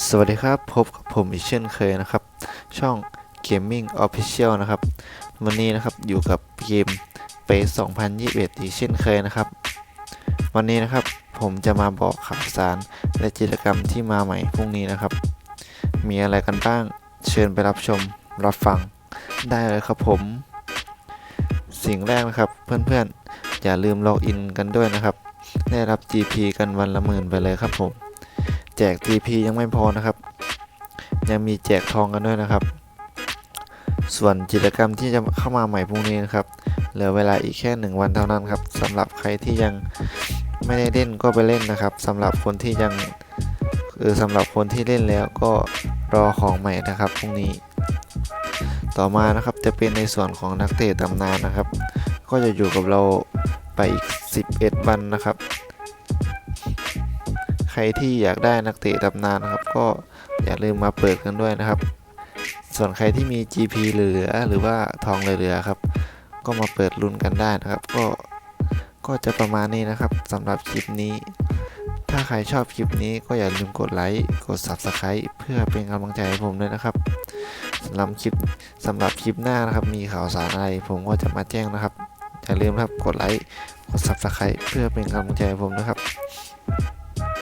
สวัสดีครับ พบกับผมอีกเช่นเคยนะครับ ช่อง Gaming Official นะครับ วันนี้นะครับอยู่กับเกมเป2021 อีกเช่นเคยนะครับ วันนี้นะครับผมจะมาบอกข่าวสารและกิจกรรมที่มาใหม่พรุ่งนี้นะครับ มีอะไรกันบ้าง เชิญไปรับชมรับฟังได้เลยครับผม สิ่งแรกนะครับเพื่อนๆ อย่าลืมล็อกอินกันด้วยนะครับ ได้รับ GP กันวันละหมื่นไปเลยครับผม จก TP ยังไม่พอนะครับ ยังมีแจกทองกันด้วยนะครับ ส่วนกิจกรรมที่จะเข้ามาใหม่พรุ่งนี้นะครับเหลือเวลาอีกแค่หนึ่งวันเท่านั้นครับสำหรับใครที่ยังไม่ได้เล่นก็ไปเล่นนะครับสำหรับคนที่ยังคือสำหรับคนที่เล่นแล้วก็รอของใหม่นะครับพรุ่งนี้ ต่อมานะครับจะเป็นในส่วนของนักเตะตำนานนะครับ ก็จะอยู่กับเราไปอีก 11 วันนะครับ ใครที่อยากได้นักเตะตำนานนะครับ ก็อย่าลืมมาเปิดกันด้วยนะครับ ส่วนใครที่มี GP เหลือหรือว่าทองเหลือๆครับ ก็มาเปิดลุ้นกันได้นะครับ ก็ก็จะประมาณนี้นะครับสำหรับคลิปนี้ ถ้าใครชอบคลิปนี้ก็อย่าลืมกดไลค์กด Subscribe เพื่อเป็นกำลังใจให้ผมด้วยนะครับสำหรับคลิปสำหรับคลิปหน้านะครับ มีข่าวสารอะไร ผมก็จะมาแจ้งนะครับอย่าลืมนะครับกดไลค์กด Subscribe เพื่อเป็นกำลังใจให้ผมนะครับ